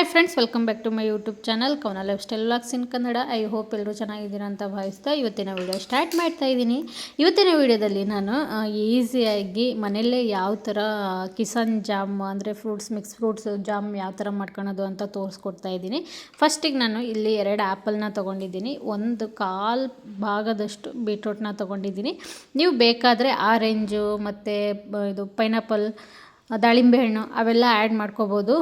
Hi friends, welcome back to my YouTube channel Kavana lifestyle vlogs in Kannada. I hope ಎಲ್ಲರೂ ಚೆನ್ನಾಗಿದ್ದೀರಾ ಅಂತ ಭಾವಿಸ್ತಾ ಇವತ್ತಿನ ವಿಡಿಯೋ ಸ್ಟಾರ್ಟ್ ಮಾಡ್ತಾ ಇದ್ದೀನಿ. ಇವತ್ತಿನ ವಿಡಿಯೋದಲ್ಲಿ ನಾನು ಈಸಿಯಾಗಿ ಮನೆಯಲ್ಲೇ ಯಾವ ಥರ ಕಿಸನ್ ಜಾಮ್ ಅಂದರೆ ಫ್ರೂಟ್ಸ್, ಮಿಕ್ಸ್ ಫ್ರೂಟ್ಸ್ ಜಾಮ್ ಯಾವ ಥರ ಮಾಡ್ಕೊಳೋದು ಅಂತ ತೋರಿಸ್ಕೊಡ್ತಾ ಇದ್ದೀನಿ. ಫಸ್ಟಿಗೆ ನಾನು ಇಲ್ಲಿ ಎರಡು ಆ್ಯಪಲ್ನ ತೊಗೊಂಡಿದ್ದೀನಿ. ಒಂದು ಕಾಲು ಭಾಗದಷ್ಟು ಬೀಟ್ರೂಟ್ನ ತೊಗೊಂಡಿದ್ದೀನಿ. ನೀವು ಬೇಕಾದರೆ ಆರೆಂಜು ಮತ್ತು ಇದು ಪೈನಾಪಲ್ ದಾಳಿಂಬೆ ಹಣ್ಣು ಅವೆಲ್ಲ ಆ್ಯಡ್ ಮಾಡ್ಕೋಬೋದು.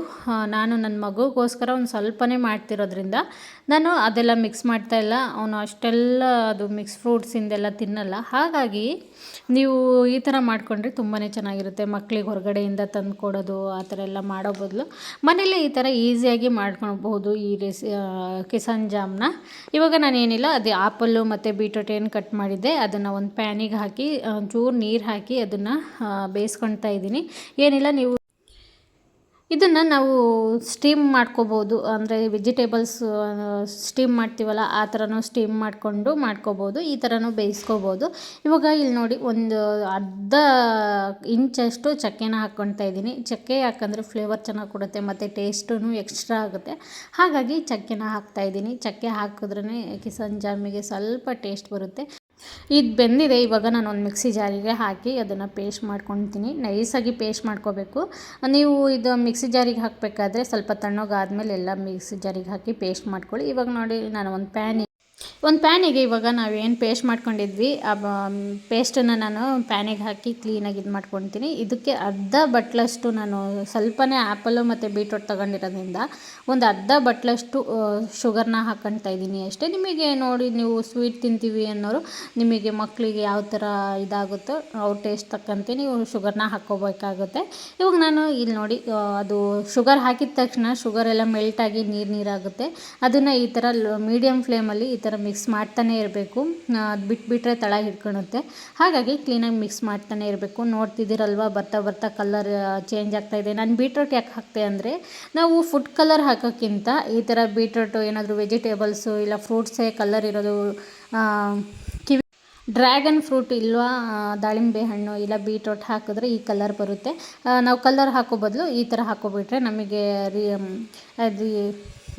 ನಾನು ನನ್ನ ಮಗುಗೋಸ್ಕರ ಒಂದು ಸ್ವಲ್ಪನೇ ಮಾಡ್ತಿರೋದ್ರಿಂದ ನಾನು ಅದೆಲ್ಲ ಮಿಕ್ಸ್ ಮಾಡ್ತಾ ಇಲ್ಲ. ಅವನು ಅಷ್ಟೆಲ್ಲ ಅದು ಮಿಕ್ಸ್ ಫ್ರೂಟ್ಸಿಂದೆಲ್ಲ ತಿನ್ನಲ್ಲ. ಹಾಗಾಗಿ ನೀವು ಈ ಥರ ಮಾಡಿಕೊಂಡ್ರೆ ತುಂಬಾ ಚೆನ್ನಾಗಿರುತ್ತೆ. ಮಕ್ಕಳಿಗೆ ಹೊರಗಡೆಯಿಂದ ತಂದು ಕೊಡೋದು, ಆ ಥರ ಎಲ್ಲ ಮಾಡೋ ಬದಲು ಮನೇಲೇ ಈ ಥರ ಈಸಿಯಾಗಿ ಮಾಡ್ಕೊಳ್ಬಹುದು ಈ ರೆಸಿ ಕಿಸಾನ್ ಜಾಮ್ನ. ಇವಾಗ ನಾನು ಏನಿಲ್ಲ ಅದು ಆಪಲ್ಲು ಮತ್ತು ಬೀಟ್ರೋಟ್ ಏನು ಕಟ್ ಮಾಡಿದ್ದೆ, ಅದನ್ನು ಒಂದು ಪ್ಯಾನಿಗೆ ಹಾಕಿ, ಒಂಚೂರು ನೀರು ಹಾಕಿ ಅದನ್ನು ಬೇಯಿಸ್ಕೊಳ್ತಾ ಇದ್ದೀನಿ. ಏನಿಲ್ಲ, ನೀವು ಇದನ್ನು ನಾವು ಸ್ಟೀಮ್ ಮಾಡ್ಕೋಬೋದು. ಅಂದರೆ ವೆಜಿಟೇಬಲ್ಸ್ ಸ್ಟೀಮ್ ಮಾಡ್ತೀವಲ್ಲ, ಆ ಥರನೂ ಸ್ಟೀಮ್ ಮಾಡಿಕೊಂಡು ಮಾಡ್ಕೋಬೋದು, ಈ ಥರನೂ ಬೇಯಿಸ್ಕೋಬೋದು. ಇವಾಗ ಇಲ್ಲಿ ನೋಡಿ, ಒಂದು ಅರ್ಧ ಇಂಚಷ್ಟು ಚಕ್ಕೆನ ಹಾಕ್ಕೊಳ್ತಾ ಇದ್ದೀನಿ. ಚಕ್ಕೆ ಯಾಕಂದರೆ ಫ್ಲೇವರ್ ಚೆನ್ನಾಗಿ ಕೊಡುತ್ತೆ, ಮತ್ತು ಟೇಸ್ಟೂ ಎಕ್ಸ್ಟ್ರಾ ಆಗುತ್ತೆ. ಹಾಗಾಗಿ ಚಕ್ಕೆನ ಹಾಕ್ತಾಯಿದ್ದೀನಿ ಚಕ್ಕೆ ಹಾಕಿದ್ರೇ ಕಿಸನ್ ಜಾಮಿಗೆ ಸ್ವಲ್ಪ ಟೇಸ್ಟ್ ಬರುತ್ತೆ. ಇದು ಬೆಂದಿದೆ, ಇವಾಗ ನಾನು ಒಂದು ಮಿಕ್ಸಿ ಜಾರಿಗೆ ಹಾಕಿ ಅದನ್ನು ಪೇಸ್ಟ್ ಮಾಡ್ಕೊತೀನಿ. ನೈಸಾಗಿ ಪೇಸ್ಟ್ ಮಾಡ್ಕೋಬೇಕು. ನೀವು ಇದು ಮಿಕ್ಸಿ ಜಾರಿಗೆ ಹಾಕಬೇಕಾದ್ರೆ ಸ್ವಲ್ಪ ತಣ್ಣಗಾದ್ಮೇಲೆ ಎಲ್ಲ ಮಿಕ್ಸಿ ಜಾರಿಗೆ ಹಾಕಿ ಪೇಸ್ಟ್ ಮಾಡ್ಕೊಳ್ಳಿ. ಇವಾಗ ನೋಡಿ ನಾನು ಒಂದು ಪ್ಯಾನ್ ಒಂದು ಪ್ಯಾನಿಗೆ ಇವಾಗ ನಾವೇನು ಪೇಸ್ಟ್ ಮಾಡ್ಕೊಂಡಿದ್ವಿ, ಆ ಪೇಸ್ಟನ್ನು ನಾನು ಪ್ಯಾನಿಗೆ ಹಾಕಿ ಕ್ಲೀನಾಗಿ ಇದು ಮಾಡ್ಕೊತೀನಿ. ಇದಕ್ಕೆ ಅರ್ಧ ಬಟ್ಲಷ್ಟು ನಾನು ಸ್ವಲ್ಪನೇ ಆ್ಯಪಲು ಮತ್ತು ಬೀಟ್ರೋಟ್ ತೊಗೊಂಡಿರೋದ್ರಿಂದ ಒಂದು ಅರ್ಧ ಬಟ್ಲಷ್ಟು ಶುಗರ್ನ ಹಾಕ್ಕೊಳ್ತಾ ಇದ್ದೀನಿ ಅಷ್ಟೇ. ನಿಮಗೆ ನೋಡಿ, ನೀವು ಸ್ವೀಟ್ ತಿಂತೀವಿ ಅನ್ನೋರು ನಿಮಗೆ ಮಕ್ಕಳಿಗೆ ಯಾವ ಥರ ಇದಾಗುತ್ತೋ ಅವ್ರ ಟೇಸ್ಟ್ ತಕ್ಕಂತೆ ನೀವು ಶುಗರ್ನ ಹಾಕ್ಕೋಬೇಕಾಗುತ್ತೆ ಇವಾಗ ನಾನು ಇಲ್ಲಿ ನೋಡಿ ಅದು ಶುಗರ್ ಹಾಕಿದ ತಕ್ಷಣ ಶುಗರ್ ಎಲ್ಲ ಮೆಲ್ಟಾಗಿ ನೀರು ನೀರಾಗುತ್ತೆ. ಅದನ್ನು ಈ ಥರ ಮೀಡಿಯಮ್ ಫ್ಲೇಮಲ್ಲಿ ಈ ಥರ ಮಿಕ್ಸ್ ಮಾಡ್ತಾನೆ ಇರಬೇಕು. ಅದು ಬಿಟ್ಬಿಟ್ರೆ ತಳ ಹಿಡ್ಕೊಳುತ್ತೆ. ಹಾಗಾಗಿ ಕ್ಲೀನಾಗಿ ಮಿಕ್ಸ್ ಮಾಡ್ತಾನೆ ಇರಬೇಕು. ನೋಡ್ತಿದ್ದೀರಲ್ವ? ಬರ್ತಾ ಬರ್ತಾ ಕಲರ್ ಚೇಂಜ್ ಆಗ್ತಾ ಇದೆ. ನಾನು ಬೀಟ್ರೋಟ್ ಯಾಕೆ ಹಾಕ್ತೆ ಅಂದರೆ, ನಾವು ಫುಡ್ ಕಲರ್ ಹಾಕೋಕ್ಕಿಂತ ಈ ಥರ ಬೀಟ್ರೋಟು ಏನಾದರೂ ವೆಜಿಟೇಬಲ್ಸು ಇಲ್ಲ ಫ್ರೂಟ್ಸೇ ಕಲರ್ ಇರೋದು ಕಿವಿ ಡ್ರ್ಯಾಗನ್ ಫ್ರೂಟ್ ಇಲ್ವಾ ದಾಳಿಂಬೆ ಹಣ್ಣು, ಇಲ್ಲ ಬೀಟ್ರೋಟ್ ಹಾಕಿದ್ರೆ ಈ ಕಲರ್ ಬರುತ್ತೆ. ನಾವು ಕಲರ್ ಹಾಕೋ ಬದಲು ಈ ಥರ ಹಾಕೋಬಿಟ್ರೆ ನಮಗೆ ರೀ ಅದು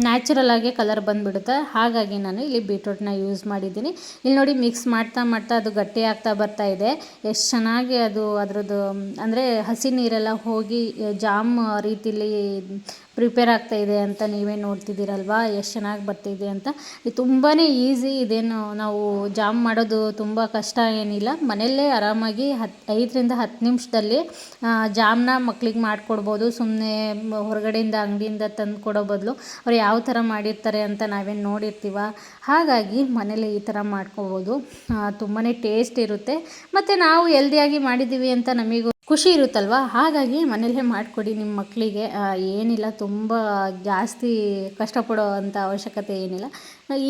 ನ್ಯಾಚುರಲ್ ಆಗಿ ಕಲರ್ ಬಂದುಬಿಡುತ್ತೆ. ಹಾಗಾಗಿ ನಾನು ಇಲ್ಲಿ ಬೀಟ್ರೂಟ್ನ ಯೂಸ್ ಮಾಡಿದ್ದೀನಿ. ಇಲ್ಲಿ ನೋಡಿ ಮಿಕ್ಸ್ ಮಾಡ್ತಾ ಮಾಡ್ತಾ ಅದು ಗಟ್ಟಿ ಆಗ್ತಾ ಬರ್ತಾ ಇದೆ. ಎಷ್ಟು ಚೆನ್ನಾಗಿ ಅದು ಅದರದ್ದು, ಅಂದರೆ ಹಸಿ ನೀರೆಲ್ಲ ಹೋಗಿ ಜಾಮ್ ರೀತಿಲಿ ಪ್ರಿಪೇರ್ ಆಗ್ತಾ ಇದೆ ಅಂತ ನೀವೇ ನೋಡ್ತಿದ್ದೀರಲ್ವಾ? ಎಷ್ಟು ಚೆನ್ನಾಗಿ ಬರ್ತಿದೆ ಅಂತ. ಇದು ತುಂಬಾ ಈಸಿ ಇದೇನು ನಾವು ಜಾಮ್ ಮಾಡೋದು ತುಂಬ ಕಷ್ಟ ಏನಿಲ್ಲ. ಮನೆಯಲ್ಲೇ ಆರಾಮಾಗಿ ಹತ್ತು ಐದರಿಂದ ಹತ್ತು ನಿಮಿಷದಲ್ಲಿ ಜಾಮ್ನ ಮಕ್ಳಿಗೆ ಮಾಡಿಕೊಡ್ಬೋದು. ಸುಮ್ಮನೆ ಹೊರಗಡೆಯಿಂದ ಅಂಗಡಿಯಿಂದ ತಂದು ಕೊಡೋ ಬದಲು ಅವ್ರು ಯಾವ ಥರ ಮಾಡಿರ್ತಾರೆ ಅಂತ ನಾವೇನು ನೋಡಿರ್ತೀವ. ಹಾಗಾಗಿ ಮನೇಲಿ ಈ ಥರ ಮಾಡ್ಕೋಬೋದು. ತುಂಬಾ ಟೇಸ್ಟ್ ಇರುತ್ತೆ. ಮತ್ತು ನಾವು ಹೆಲ್ದಿಯಾಗಿ ಮಾಡಿದ್ದೀವಿ ಅಂತ ನಮಗೂ ಖುಷಿ ಇರುತ್ತಲ್ವ? ಹಾಗಾಗಿ ಮನೇಲೇ ಮಾಡಿಕೊಡಿ ನಿಮ್ಮ ಮಕ್ಕಳಿಗೆ ಏನಿಲ್ಲ, ತುಂಬ ಜಾಸ್ತಿ ಕಷ್ಟಪಡೋ ಅಂಥ ಅವಶ್ಯಕತೆ ಏನಿಲ್ಲ.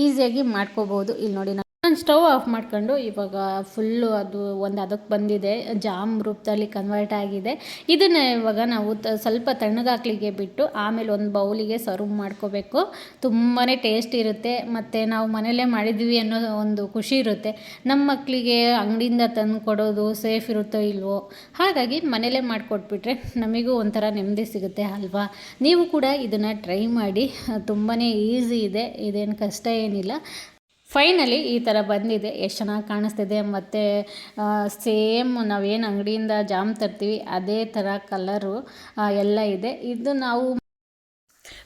ಈಸಿಯಾಗಿ ಮಾಡ್ಕೋಬೋದು. ಇಲ್ಲಿ ನೋಡಿ ನಾನು ಸ್ಟವ್ ಆಫ್ ಮಾಡ್ಕೊಂಡು ಇವಾಗ ಫುಲ್ಲು ಅದು ಒಂದು ಅದಕ್ಕೆ ಬಂದಿದೆ, ಜಾಮ್ ರೂಪದಲ್ಲಿ ಕನ್ವರ್ಟ್ ಆಗಿದೆ. ಇದನ್ನು ಇವಾಗ ನಾವು ಸ್ವಲ್ಪ ತಣ್ಣಗಾಕ್ಲಿಗೆ ಬಿಟ್ಟು ಆಮೇಲೆ ಒಂದು ಬೌಲಿಗೆ ಸರ್ವ್ ಮಾಡ್ಕೋಬೇಕು. ತುಂಬಾ ಟೇಸ್ಟ್ ಇರುತ್ತೆ, ಮತ್ತು ನಾವು ಮನೆಯಲ್ಲೇ ಮಾಡಿದ್ವಿ ಅನ್ನೋ ಒಂದು ಖುಷಿ ಇರುತ್ತೆ. ನಮ್ಮ ಮಕ್ಕಳಿಗೆ ಅಂಗಡಿಯಿಂದ ತಂದು ಕೊಡೋದು ಸೇಫ್ ಇರುತ್ತೋ ಇಲ್ವೋ, ಹಾಗಾಗಿ ಮನೆಯಲ್ಲೇ ಮಾಡಿಕೊಟ್ಬಿಟ್ರೆ ನಮಗೂ ಒಂಥರ ನೆಮ್ಮದಿ ಸಿಗುತ್ತೆ ಅಲ್ವಾ? ನೀವು ಕೂಡ ಇದನ್ನು ಟ್ರೈ ಮಾಡಿ ತುಂಬಾ ಈಸಿ ಇದೆ, ಇದೇನು ಕಷ್ಟ ಏನಿಲ್ಲ. ಫೈನಲಿ ಈ ಥರ ಬಂದಿದೆ. ಎಷ್ಟು ಚೆನ್ನಾಗಿ ಕಾಣಿಸ್ತಿದೆ. ಮತ್ತು ಸೇಮ್ ನಾವೇನು ಅಂಗಡಿಯಿಂದ ಜಾಮ್ ತರ್ತೀವಿ, ಅದೇ ಥರ ಕಲರು ಎಲ್ಲ ಇದೆ. ಇದು ನಾವು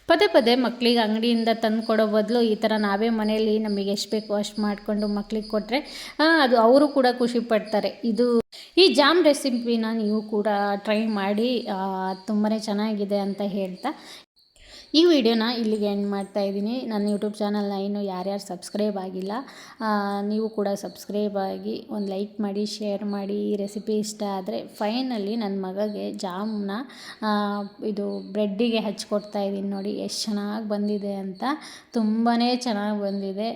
ಪದೇ ಪದೇ ಮಕ್ಕಳಿಗೆ ಅಂಗಡಿಯಿಂದ ತಂದು ಕೊಡೋ ಬದಲು ಈ ಥರ ನಾವೇ ಮನೆಯಲ್ಲಿ ನಮಗೆ ಎಷ್ಟು ಬೇಕು ಅಷ್ಟು ಮಾಡಿಕೊಂಡು ಮಕ್ಳಿಗೆ ಕೊಟ್ಟರೆ ಅದು ಅವರು ಕೂಡ ಖುಷಿ ಪಡ್ತಾರೆ. ಇದು ಈ ಜಾಮ್ ರೆಸಿಪಿನ ನೀವು ಕೂಡ ಟ್ರೈ ಮಾಡಿ ತುಂಬಾ ಚೆನ್ನಾಗಿದೆ ಅಂತ ಹೇಳ್ತಾ ಈ ವಿಡಿಯೋನ ಇಲ್ಲಿಗೆ ಎಂಡ್ ಮಾಡ್ತಾ ಇದ್ದೀನಿ. ನನ್ನ ಯೂಟ್ಯೂಬ್ ಚಾನಲ್ನ ಇನ್ನು ಯಾರ್ಯಾರು ಸಬ್ಸ್ಕ್ರೈಬ್ ಆಗಿಲ್ಲ ನೀವು ಕೂಡ ಸಬ್ಸ್ಕ್ರೈಬ್ ಆಗಿ ಒಂದು ಲೈಕ್ ಮಾಡಿ ಶೇರ್ ಮಾಡಿ, ಈ ರೆಸಿಪಿ ಇಷ್ಟ ಆದರೆ ಫೈನಲ್ಲಿ ನನ್ನ ಮಗಗೆ ಜಾಮ್ನ ಇದು ಬ್ರೆಡ್ಡಿಗೆ ಹಚ್ಕೊಡ್ತಾ ಇದ್ದೀನಿ ನೋಡಿ, ಎಷ್ಟು ಚೆನ್ನಾಗಿ ಬಂದಿದೆ ಅಂತ. ತುಂಬಾ ಚೆನ್ನಾಗಿ ಬಂದಿದೆ.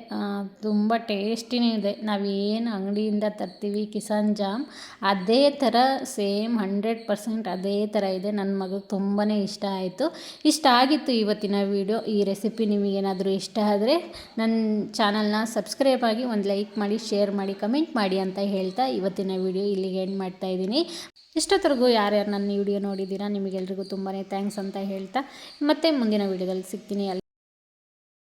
ತುಂಬ ಟೇಸ್ಟಿನೇ ಇದೆ. ನಾವೇನು ಅಂಗಡಿಯಿಂದ ತರ್ತೀವಿ ಕಿಸಾನ್ ಜಾಮ್, ಅದೇ ಥರ ಸೇಮ್ ಹಂಡ್ರೆಡ್ ಪರ್ಸೆಂಟ್ ಅದೇ ಥರ ಇದೆ. ನನ್ನ ಮಗಗೆ ತುಂಬಾ ಇಷ್ಟ ಆಯಿತು. ಇಷ್ಟ ಆಗಿತ್ತು ಇವತ್ತಿನ ವಿಡಿಯೋ, ಈ ರೆಸಿಪಿ ನಿಮಗೇನಾದರೂ ಇಷ್ಟ ಆದರೆ ನನ್ನ ಚಾನಲ್ನ ಸಬ್ಸ್ಕ್ರೈಬ್ ಆಗಿ ಒಂದು ಲೈಕ್ ಮಾಡಿ ಶೇರ್ ಮಾಡಿ ಕಮೆಂಟ್ ಮಾಡಿ ಅಂತ ಹೇಳ್ತಾ ಇವತ್ತಿನ ವಿಡಿಯೋ ಇಲ್ಲಿಗೆ ಎಂಡ್ ಮಾಡ್ತಾ ಇದ್ದೀನಿ. ಇಷ್ಟೊತ್ತರೆಗೂ ಯಾರ್ಯಾರು ನನ್ನ ವಿಡಿಯೋ ನೋಡಿದ್ದೀರಾ, ನಿಮಗೆಲ್ರಿಗೂ ತುಂಬಾ ಥ್ಯಾಂಕ್ಸ್ ಅಂತ ಹೇಳ್ತಾ ಮತ್ತೆ ಮುಂದಿನ ವಿಡಿಯೋದಲ್ಲಿ ಸಿಗ್ತೀನಿ.